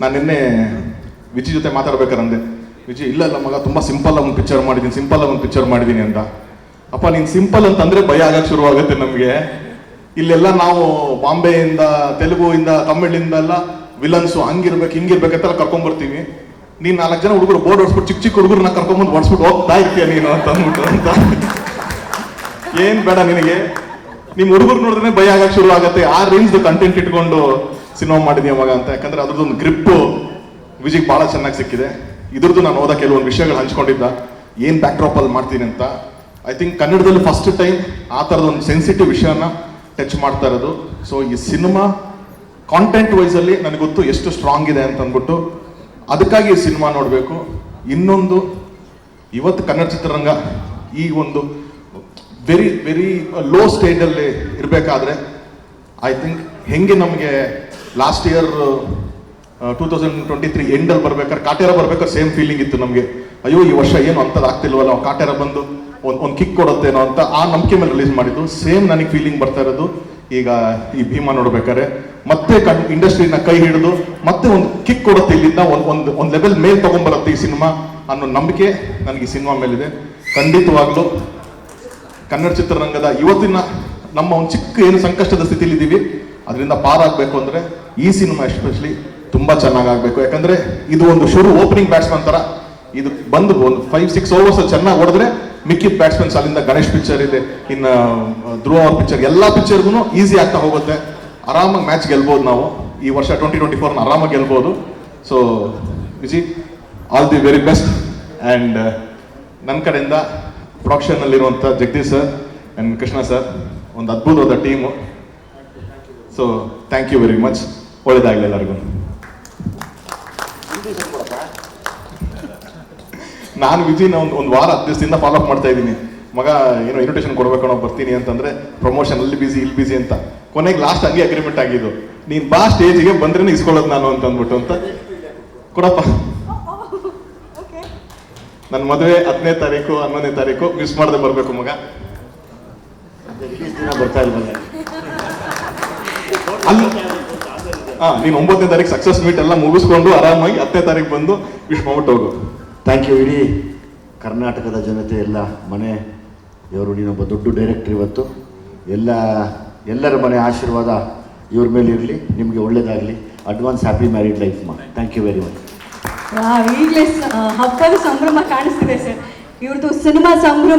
ನಾನು ನಿನ್ನೆ ವಿಜಿ ಜೊತೆ ಮಾತಾಡ್ಬೇಕಾರಂದೆ ವಿಜಿ, ಇಲ್ಲ ಇಲ್ಲ ಮಗ, ತುಂಬ ಸಿಂಪಲ್ ಒಂದು ಪಿಕ್ಚರ್ ಮಾಡಿದ್ದೀನಿ ಸಿಂಪಲ್ ಒಂದು ಪಿಕ್ಚರ್ ಮಾಡಿದ್ದೀನಿ ಅಂತ. ಅಪ್ಪ, ನೀನು ಸಿಂಪಲ್ ಅಂತಂದ್ರೆ ಭಯ ಆಗಕ್ಕೆ ಶುರುವಾಗುತ್ತೆ ನಮಗೆ. ಇಲ್ಲೆಲ್ಲ ನಾವು ಬಾಂಬೆಯಿಂದ, ತೆಲುಗುಯಿಂದ, ತಮಿಳಿಂದ ಎಲ್ಲ ವಿಲನ್ಸು ಹಂಗಿರ್ಬೇಕು ಹಿಂಗಿರ್ಬೇಕಂತೆಲ್ಲ ಕರ್ಕೊಂಡ್ಬರ್ತೀವಿ ನೀನು ನಾಲ್ಕು ಜನ ಹುಡುಗರು ಬೋರ್ಡ್ ಹೊಡ್ಸ್ಬಿಟ್ಟು ಚಿಕ್ಕ ಚಿಕ್ಕ ಹುಡುಗರನ್ನ ಕರ್ಕೊಂಬಂದು ಹೊಡ್ಸ್ಬಿಟ್ಟು ಹೋಗ್ತಾ ಇರ್ತೀಯ ನೀನು ಅಂತ ಅಂದ್ಬಿಟ್ಟು ಅಂತ. ಏನು ಬೇಡ ನಿನಗೆ. ನಿಮ್ಮ ಹುಡುಗರು ನೋಡಿದ್ರೆ ಭಯ ಆಗಕ್ಕೆ ಶುರು ಆಗುತ್ತೆ ಆ ರೇಂಜ್ ಕಂಟೆಂಟ್ ಇಟ್ಕೊಂಡು ಸಿನಿಮಾ ಮಾಡಿದ್ನಿ ಯಾವಾಗ ಅಂತ. ಯಾಕಂದ್ರೆ ಅದ್ರದ್ದೊಂದು ಗ್ರಿಪ್ ವಿಜಿಗ್ ಬಹಳ ಚೆನ್ನಾಗಿ ಸಿಕ್ಕಿದೆ. ಇದ್ರದ್ದು ನಾನು ಓದ ಕೆಲವೊಂದು ವಿಷಯಗಳು ಹಂಚ್ಕೊಂಡಿದ್ದ. ಏನು ಬ್ಯಾಕ್ ಡ್ರಾಪ್ ಅಲ್ಲಿ ಮಾಡ್ತೀನಿ ಅಂತ. ಐ ಥಿಂಕ್ ಕನ್ನಡದಲ್ಲಿ ಫಸ್ಟ್ ಟೈಮ್ ಆ ಥರದ ಒಂದು ಸೆನ್ಸಿಟಿವ್ ವಿಷಯನ ಟಚ್ ಮಾಡ್ತಾ ಇರೋದು. ಸೊ ಈ ಸಿನಿಮಾ ಕಾಂಟೆಂಟ್ ವೈಸಲ್ಲಿ ನನಗೆ ಗೊತ್ತು ಎಷ್ಟು ಸ್ಟ್ರಾಂಗ್ ಇದೆ ಅಂತ ಅಂದ್ಬಿಟ್ಟು. ಅದಕ್ಕಾಗಿ ಈ ಸಿನಿಮಾ ನೋಡಬೇಕು. ಇನ್ನೊಂದು ಇವತ್ತು ಕನ್ನಡ ಚಿತ್ರರಂಗ ಈ ಒಂದು ವೆರಿ ವೆರಿ ಲೋ ಸ್ಟೇಜಲ್ಲಿ ಇರಬೇಕಾದ್ರೆ ಐ ಥಿಂಕ್ ಹೆಂಗೆ ನಮಗೆ last year two thousand twenty three ಎಂಡಲ್ಲಿ ಬರ್ಬೇಕಾದ್ರೆ ಕಾಟೇರ ಬರ್ಬೇಕಾದ್ರೆ ಸೇಮ್ ಫೀಲಿಂಗ್ ಇತ್ತು ನಮಗೆ. ಅಯ್ಯೋ, ಈ ವರ್ಷ ಏನು ಅಂಥದ್ದು ಆಗ್ತಿಲ್ವಲ್ಲ ಕಾಟೇರ ಬಂದು ಒಂದು ಒಂದು ಕಿಕ್ ಕೊಡುತ್ತೇನೋ ಅಂತ ಆ ನಂಬಿಕೆ ಮೇಲೆ ರಿಲೀಸ್ ಮಾಡಿದ್ದು. ಸೇಮ್ ನನಗೆ ಫೀಲಿಂಗ್ ಬರ್ತಾ ಇರೋದು. ಈಗ ಈ ಭೀಮಾ ನೋಡ್ಬೇಕಾದ್ರೆ ಮತ್ತೆ ಕಣ್ ಇಂಡಸ್ಟ್ರಿನ ಕೈ ಹಿಡಿದು ಮತ್ತೆ ಒಂದು ಕಿಕ್ ಕೊಡುತ್ತೆ ಇಲ್ಲಿಂದ, ಒಂದು ಒಂದು ಒಂದು ಲೆವೆಲ್ ಮೇಲೆ ತೊಗೊಂಬರುತ್ತೆ ಈ ಸಿನಿಮಾ ಅನ್ನೋ ನಂಬಿಕೆ ನನಗೆ ಈ ಸಿನಿಮಾ ಮೇಲಿದೆ. ಖಂಡಿತವಾಗ್ಲೂ ಕನ್ನಡ ಚಿತ್ರರಂಗದ ಇವತ್ತಿನ ನಮ್ಮ ಒಂದು ಚಿಕ್ಕ ಏನು ಸಂಕಷ್ಟದ ಸ್ಥಿತಿಲಿದ್ದೀವಿ, ಅದರಿಂದ ಪಾರಾಗಬೇಕು ಅಂದ್ರೆ ಈ ಸಿನಿಮಾ ಎಸ್ಪೆಷಲಿ ತುಂಬಾ ಚೆನ್ನಾಗಿ ಆಗ್ಬೇಕು. ಯಾಕಂದ್ರೆ ಇದು ಒಂದು ಶುರು ಓಪನಿಂಗ್ ಬ್ಯಾಟ್ಸ್ಮನ್ ತರ. ಇದು ಬಂದು ಒಂದು ಫೈವ್ ಸಿಕ್ಸ್ ಓವರ್ಸ್ ಚೆನ್ನಾಗಿ ಹೊಡೆದ್ರೆ ಮಿಕ್ಕಿದ ಬ್ಯಾಟ್ಸ್ಮನ್ಸ್ ಅಲ್ಲಿಂದ ಗಣೇಶ್ ಪಿಕ್ಚರ್ ಇದೆ, ಇನ್ನು ಧ್ರುವ ಅವ್ರ ಪಿಕ್ಚರ್ ಎಲ್ಲ ಪಿಕ್ಚರ್ಗೂ ಈಸಿ ಆಗ್ತಾ ಹೋಗುತ್ತೆ. ಆರಾಮಾಗಿ ಮ್ಯಾಚ್ ಗೆಲ್ಬೋದು ನಾವು. ಈ ವರ್ಷ ಟ್ವೆಂಟಿ ಟ್ವೆಂಟಿ ಫೋರ್ನ ಆರಾಮಾಗಿ ಗೆಲ್ಬೋದು. So Viji all the very best and ನನ್ನ ಕಡೆಯಿಂದ ಪ್ರೊಡಕ್ಷನ್ನಲ್ಲಿರುವಂಥ Jagadish sir and Krishna sir ಒಂದು ಅದ್ಭುತವಾದ team so thank you very much ಒಳ್ಳೇದಾಗಲಿ ಎಲ್ಲರಿಗೂ. ನಾನು ವಿಜಿನ ಒಂದು ಒಂದು ವಾರ ಹತ್ತು ದಿವಸದಿಂದ ಫಾಲೋ ಅಪ್ ಮಾಡ್ತಾ ಇದ್ದೀನಿ. ಮಗ ಏನೋ ಇನ್ವಿಟೇಷನ್ ಕೊಡ್ಬೇಕಣೋ ಬರ್ತೀನಿ ಅಂತಂದ್ರೆ ಪ್ರಮೋಷನ್ ಅಲ್ಲಿ ಬಿಸಿ ಇಲ್ಲಿ ಬಿಸಿ ಅಂತ. ಕೊನೆಗೆ ಲಾಸ್ಟ್ ಹಂಗೆ ಅಗ್ರಿಮೆಂಟ್ ಆಗಿದ್ದು. ನೀನು ಬಾ ಸ್ಟೇಜಿಗೆ ಬಂದ್ರೆ ಇಸ್ಕೊಳ್ಳೋದು ನಾನು ಅಂತ ಅಂದ್ಬಿಟ್ಟು ಅಂತ. ಕೊಡಪ್ಪ. ನನ್ನ ಮದುವೆ ಹತ್ತನೇ ತಾರೀಕು ಹನ್ನೊಂದನೇ ತಾರೀಕು ಮಿಸ್ ಮಾಡದೆ ಬರಬೇಕು ಮಗ. ಬರ್ತಾ ಇಲ್ಲ ಅಲ್ಲಿ ಹಾ ನೀನು ಒಂಬತ್ತನೇ ತಾರೀಕು ಸಕ್ಸಸ್ ಮೀಟ್ ಎಲ್ಲ ಮುಗಿಸ್ಕೊಂಡು ಆರಾಮಾಗಿ ಹತ್ತನೇ ತಾರೀಕು ಬಂದು ವಿಶ್ ಮಾಡ್ಬಿಟ್ಟು ಹೋಗು. ಥ್ಯಾಂಕ್ ಯು ಇಡೀ ಕರ್ನಾಟಕದ ಜನತೆ ಎಲ್ಲ ಮನೆ ಇವರು ನೀನೊಬ್ಬ ದೊಡ್ಡ ಡೈರೆಕ್ಟರ್ ಇವತ್ತು. ಎಲ್ಲ ಎಲ್ಲರ ಮನೆ ಆಶೀರ್ವಾದ ಇವ್ರ ಮೇಲೆ ಇರಲಿ ನಿಮಗೆ ಒಳ್ಳೇದಾಗಲಿ. ಅಡ್ವಾನ್ಸ್ ಹ್ಯಾಪಿ ಮ್ಯಾರಿಡ್ ಲೈಫ್ ಮಾ. ಥ್ಯಾಂಕ್ ಯು ವೆರಿ ಮಚ್ ಈಗಲೇ ಹಬ್ಬದ ಸಂಭ್ರಮ ಕಾಣಿಸ್ತಿದೆ ಸರ್. ಇವ್ರದ್ದು ಸಿನಿಮಾ ಸಂಭ್ರಮ